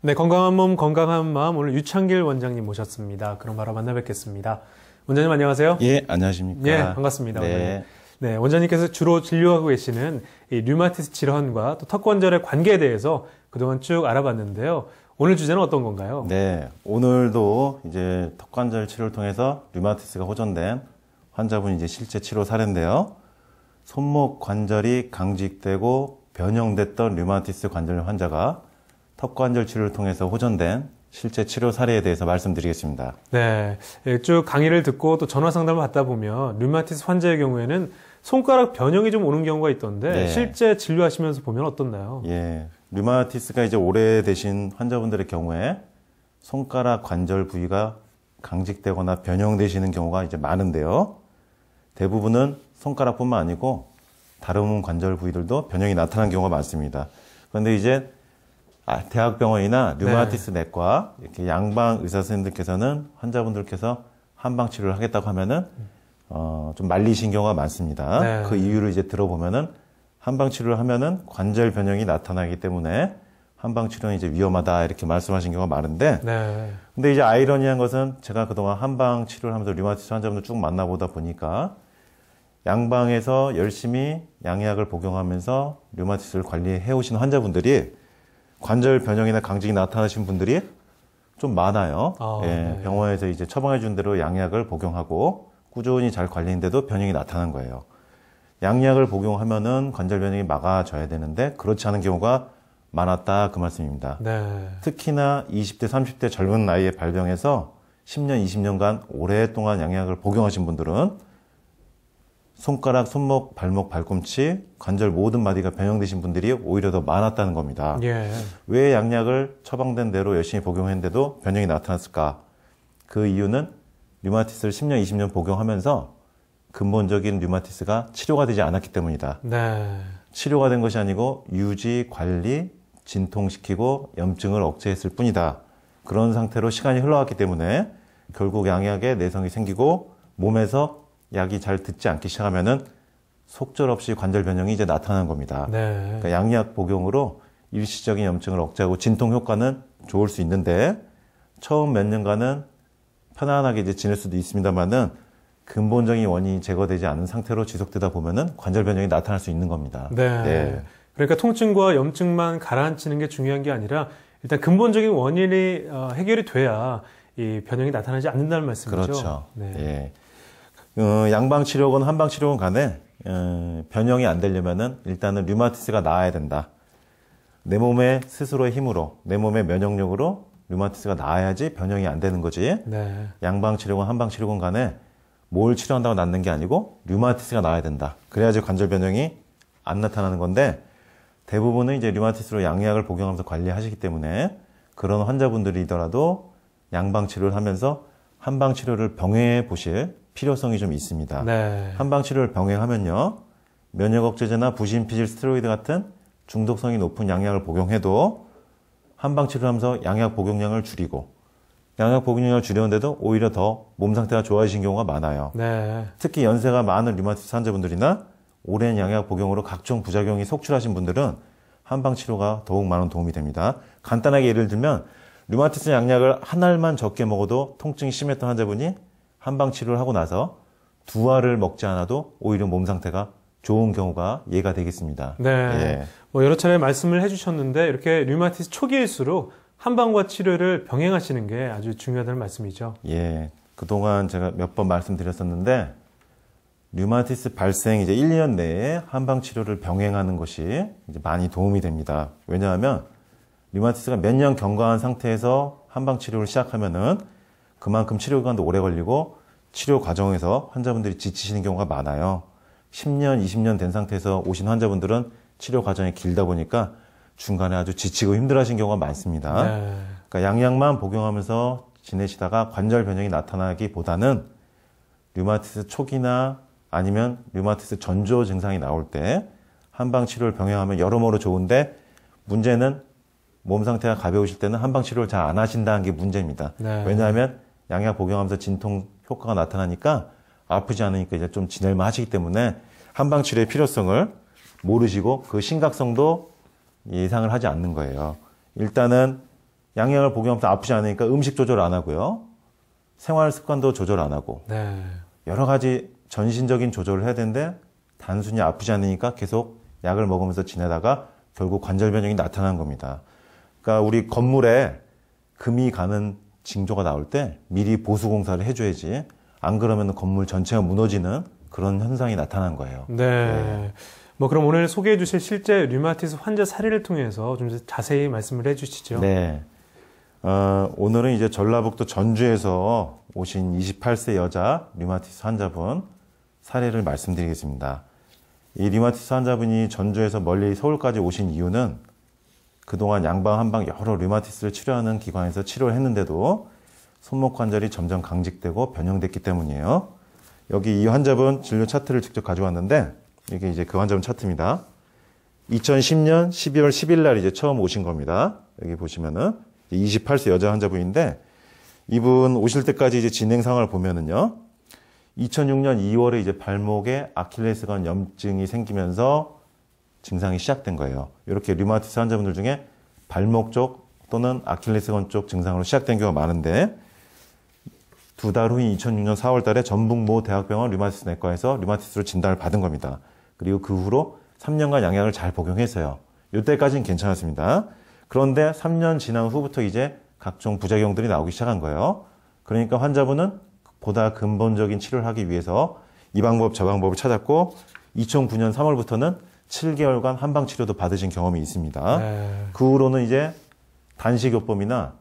네, 건강한 몸, 건강한 마음 오늘 유창길 원장님 모셨습니다. 그럼 바로 만나 뵙겠습니다. 원장님 안녕하세요. 예, 안녕하십니까. 예, 반갑습니다. 네. 원장님. 네, 원장님께서 주로 진료하고 계시는 이 류마티스 질환과 또 턱관절의 관계에 대해서 그동안 쭉 알아봤는데요. 오늘 주제는 어떤 건가요? 네, 오늘도 이제 턱관절 치료를 통해서 류마티스가 호전된 환자분이 이제 실제 치료 사례인데요. 손목 관절이 강직되고 변형됐던 류마티스 관절 환자가 턱관절 치료를 통해서 호전된 실제 치료 사례에 대해서 말씀드리겠습니다. 네, 예, 쭉 강의를 듣고 또 전화 상담을 받다 보면 류마티스 환자의 경우에는 손가락 변형이 좀 오는 경우가 있던데 네. 실제 진료하시면서 보면 어떻나요? 예, 류마티스가 이제 오래되신 환자분들의 경우에 손가락 관절 부위가 강직되거나 변형되시는 경우가 이제 많은데요. 대부분은 손가락뿐만 아니고 다른 관절 부위들도 변형이 나타나는 경우가 많습니다. 그런데 이제 아, 대학병원이나 류마티스 내과 이렇게 양방 의사 선생님들께서는 환자분들께서 한방 치료를 하겠다고 하면은 어, 좀 말리신 경우가 많습니다. 네. 그 이유를 이제 들어보면은 한방 치료를 하면은 관절 변형이 나타나기 때문에 한방 치료는 이제 위험하다 이렇게 말씀하신 경우가 많은데 네, 근데 이제 아이러니한 것은 제가 그동안 한방 치료를 하면서 류마티스 환자분들 쭉 만나보다 보니까 양방에서 열심히 양약을 복용하면서 류마티스를 관리해 오신 환자분들이 관절 변형이나 강직이 나타나신 분들이 좀 많아요. 아, 예, 네. 병원에서 이제 처방해 준 대로 양약을 복용하고 꾸준히 잘 관리했는데도 변형이 나타난 거예요. 양약을 복용하면은 관절 변형이 막아져야 되는데 그렇지 않은 경우가 많았다 그 말씀입니다. 네, 특히나 20대, 30대 젊은 나이에 발병해서 10년, 20년간 오랫동안 양약을 복용하신 분들은 손가락, 손목, 발목, 발꿈치, 관절 모든 마디가 변형되신 분들이 오히려 더 많았다는 겁니다. 예, 왜 양약을 처방된 대로 열심히 복용했는데도 변형이 나타났을까? 그 이유는 류마티스를 10년, 20년 복용하면서 근본적인 류마티스가 치료가 되지 않았기 때문이다. 네, 치료가 된 것이 아니고 유지, 관리, 진통시키고 염증을 억제했을 뿐이다. 그런 상태로 시간이 흘러갔기 때문에 결국 양약에 내성이 생기고 몸에서 약이 잘 듣지 않기 시작하면은 속절없이 관절 변형이 이제 나타나는 겁니다. 네, 그러니까 양약 복용으로 일시적인 염증을 억제하고 진통 효과는 좋을 수 있는데 처음 몇 년간은 편안하게 이제 지낼 수도 있습니다만은 근본적인 원인이 제거되지 않은 상태로 지속되다 보면은 관절 변형이 나타날 수 있는 겁니다. 네. 그러니까 통증과 염증만 가라앉히는 게 중요한 게 아니라 일단 근본적인 원인이 어, 해결이 돼야 이 변형이 나타나지 않는다는 말씀이죠. 그렇죠. 네. 예. 어, 양방 치료건 한방 치료건 간에 어, 변형이 안 되려면은 일단은 류마티스가 나아야 된다. 내 몸의 스스로의 힘으로, 내 몸의 면역력으로 류마티스가 나아야지 변형이 안 되는 거지. 네. 양방 치료건 한방 치료건 간에 뭘 치료한다고 낫는 게 아니고 류마티스가 나아야 된다. 그래야지 관절 변형이 안 나타나는 건데 대부분은 이제 류마티스로 양약을 복용하면서 관리하시기 때문에 그런 환자분들이더라도 양방 치료를 하면서 한방 치료를 병행해 보실 필요성이 좀 있습니다. 네. 한방 치료를 병행하면요. 면역 억제제나 부신 피질 스테로이드 같은 중독성이 높은 양약을 복용해도 한방 치료를 하면서 양약 복용량을 줄이고 양약 복용량을 줄였는데도 오히려 더 몸 상태가 좋아지신 경우가 많아요. 네. 특히 연세가 많은 류마티스 환자분들이나 오랜 양약 복용으로 각종 부작용이 속출하신 분들은 한방 치료가 더욱 많은 도움이 됩니다. 간단하게 예를 들면 류마티스 양약을 한 알만 적게 먹어도 통증이 심했던 환자분이 한방 치료를 하고 나서 두 알을 먹지 않아도 오히려 몸 상태가 좋은 경우가 예가 되겠습니다. 네. 예. 뭐 여러 차례 말씀을 해주셨는데 이렇게 류마티스 초기일수록 한방과 치료를 병행하시는 게 아주 중요하다는 말씀이죠. 예. 그동안 제가 몇 번 말씀드렸었는데 류마티스 발생 이제 1, 2년 내에 한방 치료를 병행하는 것이 이제 많이 도움이 됩니다. 왜냐하면 류마티스가 몇 년 경과한 상태에서 한방 치료를 시작하면은 그만큼 치료 기간도 오래 걸리고 치료 과정에서 환자분들이 지치시는 경우가 많아요. 10년, 20년 된 상태에서 오신 환자분들은 치료 과정이 길다 보니까 중간에 아주 지치고 힘들어하신 경우가 많습니다. 네. 그러니까 양약만 복용하면서 지내시다가 관절 변형이 나타나기보다는 류마티스 초기나 아니면 류마티스 전조 증상이 나올 때 한방 치료를 병행하면 여러모로 좋은데 문제는 몸 상태가 가벼우실 때는 한방 치료를 잘 안 하신다는 게 문제입니다. 네. 왜냐하면 양약 복용하면서 진통 효과가 나타나니까 아프지 않으니까 이제 좀 지낼만 하시기 때문에 한방 치료의 필요성을 모르시고 그 심각성도 예상을 하지 않는 거예요. 일단은 양약을 복용하면서 아프지 않으니까 음식 조절 안 하고요. 생활 습관도 조절 안 하고 네. 여러 가지 전신적인 조절을 해야 되는데 단순히 아프지 않으니까 계속 약을 먹으면서 지내다가 결국 관절 변형이 나타난 겁니다. 그러니까 우리 건물에 금이 가는 징조가 나올 때 미리 보수 공사를 해줘야지 안 그러면 건물 전체가 무너지는 그런 현상이 나타난 거예요. 네. 뭐 그럼 오늘 소개해 주실 실제 류마티스 환자 사례를 통해서 좀 자세히 말씀을 해 주시죠. 네. 어, 오늘은 이제 전라북도 전주에서 오신 28세 여자 류마티스 환자분 사례를 말씀드리겠습니다. 이 류마티스 환자분이 전주에서 멀리 서울까지 오신 이유는 그동안 양방 한방 여러 류마티스를 치료하는 기관에서 치료를 했는데도 손목 관절이 점점 강직되고 변형됐기 때문이에요. 여기 이 환자분 진료 차트를 직접 가져왔는데 이게 이제 그 환자분 차트입니다. 2010년 12월 10일 날 이제 처음 오신 겁니다. 여기 보시면은 28세 여자 환자분인데 이분 오실 때까지 이제 진행 상황을 보면은요. 2006년 2월에 이제 발목에 아킬레스건 염증이 생기면서 증상이 시작된 거예요. 이렇게 류마티스 환자분들 중에 발목 쪽 또는 아킬레스건 쪽 증상으로 시작된 경우가 많은데 두 달 후인 2006년 4월 달에 전북 모 대학병원 류마티스 내과에서 류마티스로 진단을 받은 겁니다. 그리고 그 후로 3년간 양약을 잘 복용했어요. 이때까지는 괜찮았습니다. 그런데 3년 지난 후부터 이제 각종 부작용들이 나오기 시작한 거예요. 그러니까 환자분은 보다 근본적인 치료를 하기 위해서 이 방법 저 방법을 찾았고 2009년 3월부터는 7개월간 한방 치료도 받으신 경험이 있습니다. 네. 그 후로는 이제 단식요법이나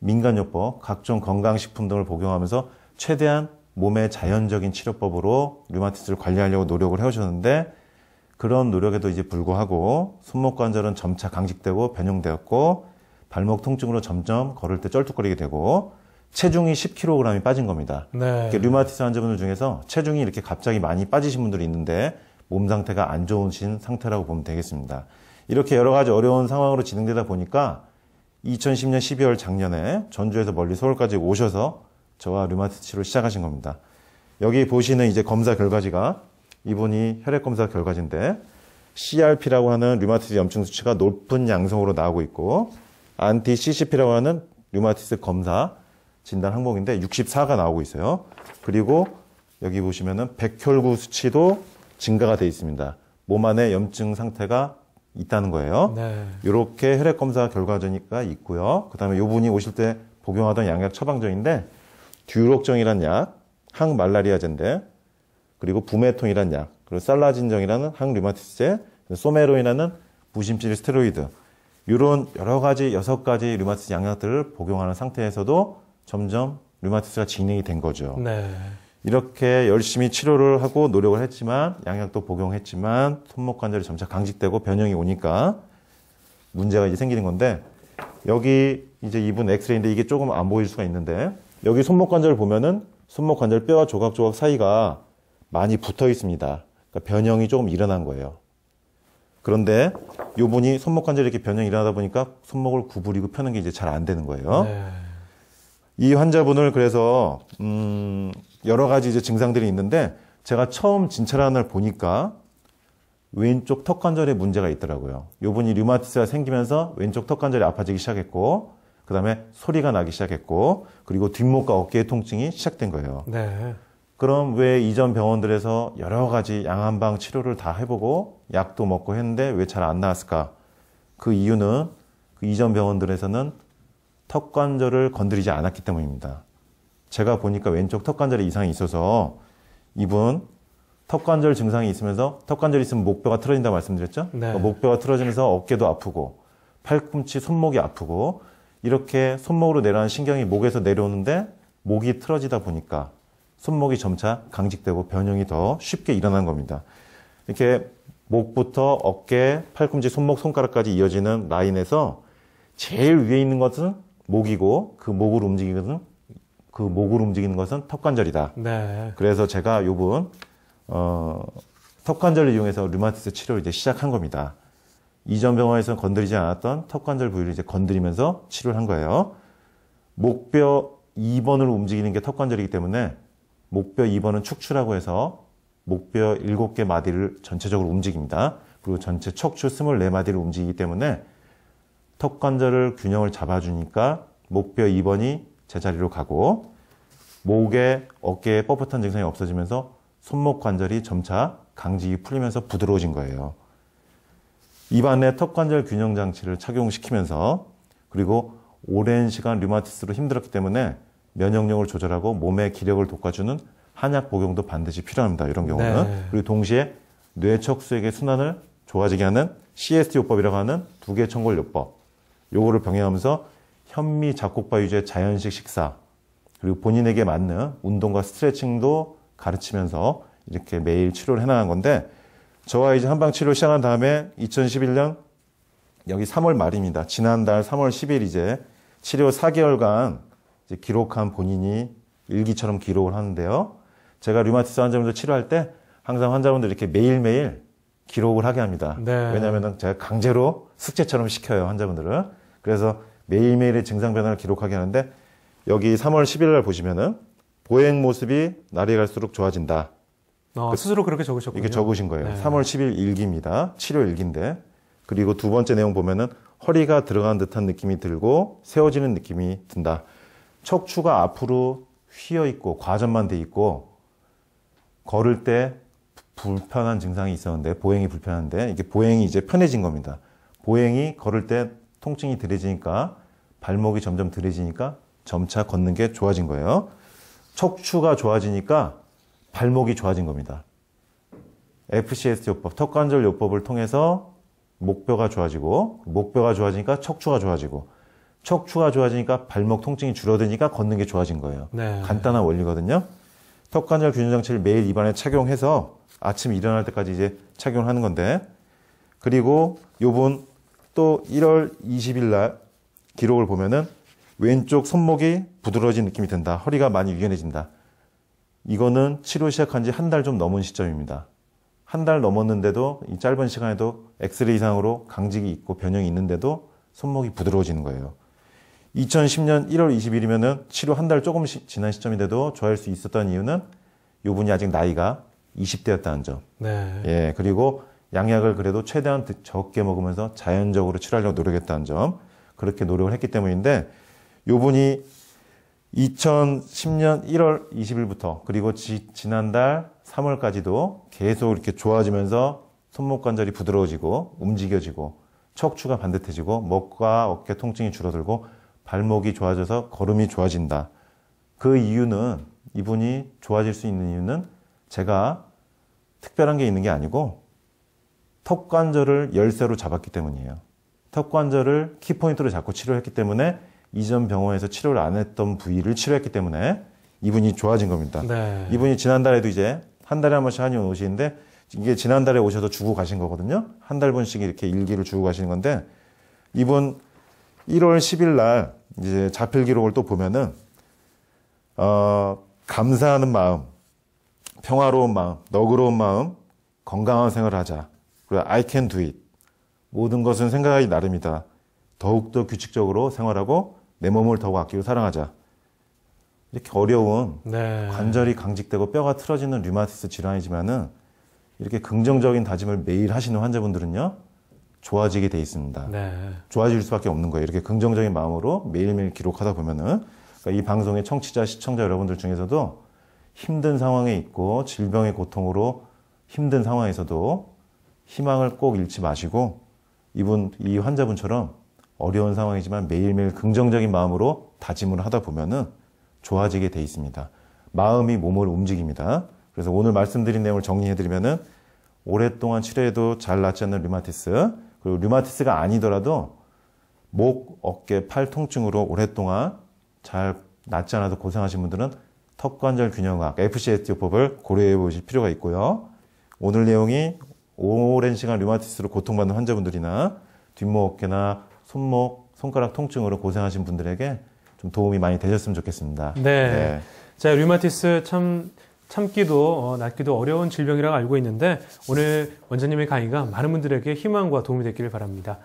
민간요법, 각종 건강식품 등을 복용하면서 최대한 몸의 자연적인 치료법으로 류마티스를 관리하려고 노력을 해오셨는데 그런 노력에도 이제 불구하고 손목 관절은 점차 강직되고 변형되었고 발목 통증으로 점점 걸을 때 쩔뚝거리게 되고 체중이 10kg이 빠진 겁니다. 네. 류마티스 환자분들 중에서 체중이 이렇게 갑자기 많이 빠지신 분들이 있는데 몸 상태가 안 좋으신 상태라고 보면 되겠습니다. 이렇게 여러 가지 어려운 상황으로 진행되다 보니까 2010년 12월 작년에 전주에서 멀리 서울까지 오셔서 저와 류마티스 치료를 시작하신 겁니다. 여기 보시는 이제 검사 결과지가 이분이 혈액 검사 결과지인데 CRP라고 하는 류마티스 염증 수치가 높은 양성으로 나오고 있고 안티 CCP라고 하는 류마티스 검사 진단 항목인데 64가 나오고 있어요. 그리고 여기 보시면은 백혈구 수치도 증가가 돼 있습니다. 몸 안에 염증 상태가 있다는 거예요. 네. 이렇게 혈액 검사 결과전이가 있고요. 그다음에 요 분이 오실 때 복용하던 양약 처방전인데 듀록정이라는 약, 항말라리아제인데 그리고 부메통이라는 약, 그리고 살라진정이라는 항류마티스제, 소메로이라는 부심질 스테로이드 이런 여러 가지 여섯 가지 류마티스 양약들을 복용하는 상태에서도 점점 류마티스가 진행이 된 거죠. 네. 이렇게 열심히 치료를 하고 노력을 했지만 양약도 복용했지만 손목 관절이 점차 강직되고 변형이 오니까 문제가 이제 생기는 건데 여기 이제 이분 엑스레이인데 이게 조금 안 보일 수가 있는데 여기 손목 관절을 보면은 손목 관절 뼈와 조각조각 사이가 많이 붙어 있습니다. 그러니까 변형이 조금 일어난 거예요. 그런데 요 분이 손목 관절이 이렇게 변형이 일어나다 보니까 손목을 구부리고 펴는 게 이제 잘 안 되는 거예요. 네. 이 환자분을 그래서 음 여러 가지 이제 증상들이 있는데 제가 처음 진찰하는 날 보니까 왼쪽 턱 관절에 문제가 있더라고요. 요분이 류마티스가 생기면서 왼쪽 턱 관절이 아파지기 시작했고 그 다음에 소리가 나기 시작했고 그리고 뒷목과 어깨의 통증이 시작된 거예요. 네. 그럼 왜 이전 병원들에서 여러 가지 양한방 치료를 다 해보고 약도 먹고 했는데 왜 잘 안 나았을까? 그 이유는 그 이전 병원들에서는 턱 관절을 건드리지 않았기 때문입니다. 제가 보니까 왼쪽 턱 관절에 이상이 있어서 이분 턱 관절 증상이 있으면서 턱 관절이 있으면 목뼈가 틀어진다 말씀드렸죠? 네. 그러니까 목뼈가 틀어지면서 어깨도 아프고 팔꿈치, 손목이 아프고 이렇게 손목으로 내려가는 신경이 목에서 내려오는데 목이 틀어지다 보니까 손목이 점차 강직되고 변형이 더 쉽게 일어난 겁니다. 이렇게 목부터 어깨, 팔꿈치, 손목, 손가락까지 이어지는 라인에서 제일 위에 있는 것은 목이고 그 목을 움직이는 그 목을 움직이는 것은 턱관절이다. 네. 그래서 제가 요분 어, 턱관절을 이용해서 류마티스 치료를 이제 시작한 겁니다. 이전 병원에서 건드리지 않았던 턱관절 부위를 이제 건드리면서 치료를 한 거예요. 목뼈 2번을 움직이는 게 턱관절이기 때문에 목뼈 2번은 축추라고 해서 목뼈 7개 마디를 전체적으로 움직입니다. 그리고 전체 척추 24마디를 움직이기 때문에 턱 관절을 균형을 잡아주니까 목뼈 2번이 제자리로 가고 목에 어깨에 뻣뻣한 증상이 없어지면서 손목 관절이 점차 강직이 풀리면서 부드러워진 거예요. 입안에 턱 관절 균형 장치를 착용시키면서 그리고 오랜 시간 류마티스로 힘들었기 때문에 면역력을 조절하고 몸의 기력을 돋궈주는 한약 복용도 반드시 필요합니다. 이런 경우는 네. 그리고 동시에 뇌척수액의 순환을 좋아지게 하는 CST 요법이라고 하는 두 개 청골 요법 요거를 병행하면서 현미 잡곡밥 위주의 자연식 식사 그리고 본인에게 맞는 운동과 스트레칭도 가르치면서 이렇게 매일 치료를 해나간 건데 저와 이제 한방 치료 시작한 다음에 2011년 여기 3월 말입니다. 지난달 3월 10일 이제 치료 4개월간 이제 기록한 본인이 일기처럼 기록을 하는데요. 제가 류마티스 환자분들 치료할 때 항상 환자분들 이렇게 매일매일 기록을 하게 합니다. 네. 왜냐하면 제가 강제로 숙제처럼 시켜요, 환자분들을. 그래서 매일매일의 증상 변화를 기록하게 하는데 여기 3월 10일 날 보시면은 보행 모습이 날이 갈수록 좋아진다. 어, 스스로 그렇게 적으셨군요. 이렇게 적으신 거예요. 네. 3월 10일 일기입니다. 치료 일기인데. 그리고 두 번째 내용 보면은 허리가 들어간 듯한 느낌이 들고 세워지는 느낌이 든다. 척추가 앞으로 휘어 있고 과전만 돼 있고 걸을 때 불편한 증상이 있었는데 보행이 불편한데 이게 보행이 이제 편해진 겁니다. 보행이 걸을 때 통증이 덜해지니까 발목이 점점 덜해지니까 점차 걷는 게 좋아진 거예요. 척추가 좋아지니까 발목이 좋아진 겁니다. FCS 요법, 턱관절 요법을 통해서 목뼈가 좋아지고 목뼈가 좋아지니까 척추가 좋아지고 척추가 좋아지니까 발목 통증이 줄어드니까 걷는 게 좋아진 거예요. 네. 간단한 원리거든요. 턱관절 균형 장치를 매일 입안에 착용해서 아침 일어날 때까지 이제 착용을 하는 건데 그리고 요분 또 1월 20일 날 기록을 보면은 왼쪽 손목이 부드러워진 느낌이 든다. 허리가 많이 유연해진다. 이거는 치료 시작한 지 한 달 좀 넘은 시점입니다. 한 달 넘었는데도 이 짧은 시간에도 엑스레이 이상으로 강직이 있고 변형이 있는데도 손목이 부드러워지는 거예요. 2010년 1월 20일이면은 치료 한 달 조금 시- 지난 시점인데도 좋아할 수 있었던 이유는 이분이 아직 나이가 20대였다는 점. 네. 예, 그리고 양약을 그래도 최대한 드- 적게 먹으면서 자연적으로 치료하려고 노력했다는 점. 그렇게 노력을 했기 때문인데 요분이 2010년 1월 20일부터 그리고 지, 지난달 3월까지도 계속 이렇게 좋아지면서 손목 관절이 부드러워지고 움직여지고 척추가 반듯해지고 목과 어깨 통증이 줄어들고 발목이 좋아져서 걸음이 좋아진다. 그 이유는 이분이 좋아질 수 있는 이유는 제가 특별한 게 있는 게 아니고 턱 관절을 열쇠로 잡았기 때문이에요. 턱 관절을 키포인트로 잡고 치료했기 때문에 이전 병원에서 치료를 안 했던 부위를 치료했기 때문에 이분이 좋아진 겁니다. 네. 이분이 지난달에도 이제 한 달에 한 번씩 한의원 오시는데 이게 지난달에 오셔서 주고 가신 거거든요. 한 달 분씩 이렇게 일기를 주고 가시는 건데 이분 1월 10일 날 이제 자필 기록을 또 보면은 어, 감사하는 마음, 평화로운 마음, 너그러운 마음, 건강한 생활을 하자. 그리고 I can do it. 모든 것은 생각하기 나름이다. 더욱더 규칙적으로 생활하고 내 몸을 더욱 아끼고 사랑하자. 이렇게 어려운 네. 관절이 강직되고 뼈가 틀어지는 류마티스 질환이지만은 이렇게 긍정적인 다짐을 매일 하시는 환자분들은요 좋아지게 돼 있습니다. 네. 좋아질 수밖에 없는 거예요. 이렇게 긍정적인 마음으로 매일매일 기록하다 보면은 그러니까 이 방송의 청취자 시청자 여러분들 중에서도 힘든 상황에 있고 질병의 고통으로 힘든 상황에서도 희망을 꼭 잃지 마시고 이분 이 환자분처럼 어려운 상황이지만 매일매일 긍정적인 마음으로 다짐을 하다 보면은 좋아지게 돼 있습니다. 마음이 몸을 움직입니다. 그래서 오늘 말씀드린 내용을 정리해드리면은 오랫동안 치료해도 잘 낫지 않는 류마티스 그리고 류마티스가 아니더라도 목, 어깨, 팔 통증으로 오랫동안 잘 낫지 않아도 고생하신 분들은 턱관절 균형학 FCS 요법을 고려해 보실 필요가 있고요. 오늘 내용이 오랜 시간 류마티스로 고통받는 환자분들이나 뒷목 어깨나 손목, 손가락 통증으로 고생하신 분들에게 좀 도움이 많이 되셨으면 좋겠습니다. 네. 자, 류마티스 참 참기도 어, 낫기도 어려운 질병이라고 알고 있는데 오늘 원장님의 강의가 많은 분들에게 희망과 도움이 됐기를 바랍니다.